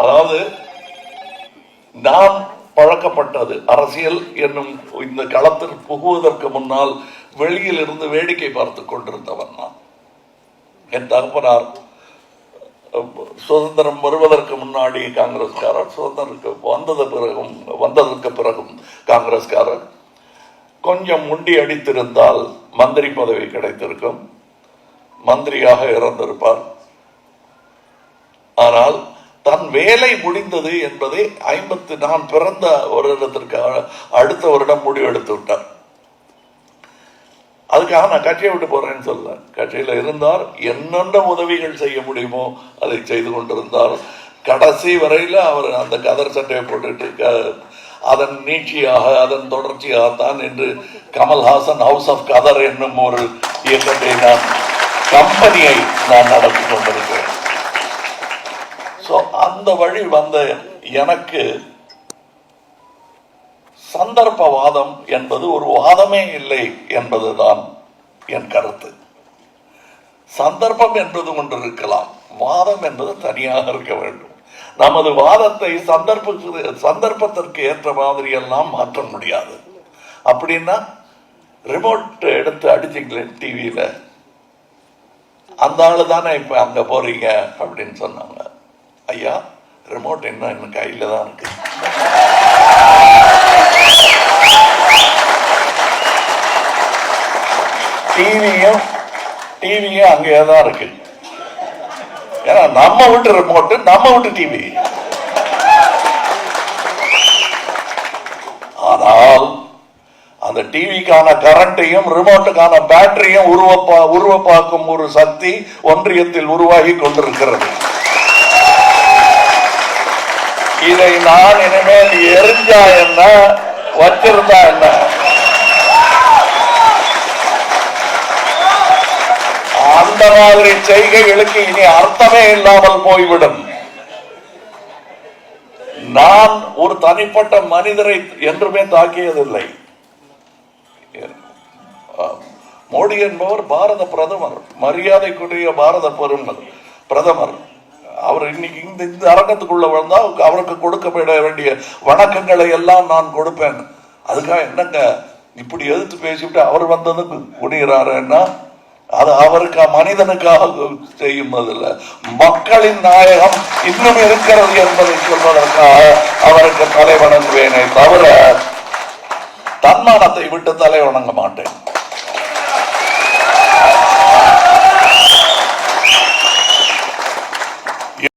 அதாவது நான் பழக்கப்பட்டது அரசியல் என்னும் இந்த களத்தில் புகுவதற்கு முன்னால் வெளியில் இருந்து வேடிக்கை பார்த்து கொண்டிருந்தவன் நான். என் தகப்பனார் சுதந்திரம் வருவதற்கு முன்னாடி காங்கிரஸ்காரர் சுதந்திரத்துக்கு வந்தது பிறகும் வந்ததற்கு பிறகும் காங்கிரஸ்காரர். கொஞ்சம் முண்டி அடித்திருந்தால் மந்திரி பதவி கிடைத்திருக்கும். மந்திரியாக இறந்திருப்பார். ஆனால் வேலை முடிந்தது என்பதை ஐம்பத்து நான் பிறந்த வருடத்திற்கு அடுத்த வருடம் முடிவெடுத்து விட்டார். அதுக்காக நான் கட்சியை விட்டு போறேன்னு சொல்ல கட்சியில் இருந்தார். என்னென்ன உதவிகள் செய்ய முடியுமோ அதை செய்து கொண்டிருந்தார். கடைசி வரையில் அவர் அந்த கதர் சட்டையை போட்டுட்டு க- அதன் நீட்சியாக அதன் தொடர்ச்சியாகத்தான் என்று கமல்ஹாசன் ஹவுஸ் ஆஃப் கதர் என்னும் ஒரு இயக்கத்தை நான் கம்பெனியை நான் நடத்தி கொண்டிருக்கிறேன். ஸோ அந்த வழி வந்த எனக்கு சந்தர்ப்பவாதம் என்பது ஒரு வாதமே இல்லை என்பதுதான் என் கருத்து. சந்தர்ப்பம் என்பது ஒன்று இருக்கலாம் வாதம் என்பது தனியாக இருக்க வேண்டும். நமது வாதத்தை சந்தர்ப்ப சந்தர்ப்பத்திற்கு ஏற்ற மாதிரி எல்லாம் மாற்ற முடியாது. அப்படின்னா ரிமோட் எடுத்து அடிச்சிங்களேன் டிவியில அந்த ஆளு தானே இப்ப அங்க போறீங்க அப்படின்னு சொன்னாங்க. ஐயா ரிமோட் என்ன? எனக்கு கையில தான் இருக்கு. டிவியும் டிவியும் அங்கேயே தான் இருக்கு. ஏன்னா நம்ம வீட்டு ரிமோட்டு நம்ம வீட்டு டிவி ஆனால் அந்த டிவிக்கான கரண்ட்டையும் ரிமோட்டுக்கான பேட்டரியும் உருவப்பா உருவப்பாக்கும் ஒரு சக்தி ஒன்றியத்தில் உருவாகி கொண்டிருக்கிறது. நான் இனிமேல் எரிஞ்சா என்ன வச்சிருந்தா என்ன? அந்த மாதிரி செய்கைகளுக்கு இனி அர்த்தமே இல்லாமல் போய்விடும். நான் ஒரு தனிப்பட்ட மனிதரை என்றுமே தாக்கியதில்லை. மோடி என்பவர் பாரத பிரதமர் மரியாதைக்குரிய பாரத பெருமர் பிரதமர். அவர் இன்னைக்கு இந்த இந்த அரங்கத்துக்குள்ள வந்தா அவருக்கு கொடுக்கப்பட வேண்டிய வணக்கங்களை எல்லாம் நான் கொடுப்பேன். அதுக்காக என்னங்க? இப்படி எதிர்த்து பேசிவிட்டு அவர் வந்தது குடிகிறாருன்னா அது அவருக்கு மனிதனுக்காக செய்யும்பதில் மக்களின் நாயகம் இன்னும் இருக்கிறது என்பதை சொல்வதற்காக அவருக்கு தலை வணங்குவேனே தவிர தன்மானத்தை விட்டு தலை வணங்க மாட்டேன்.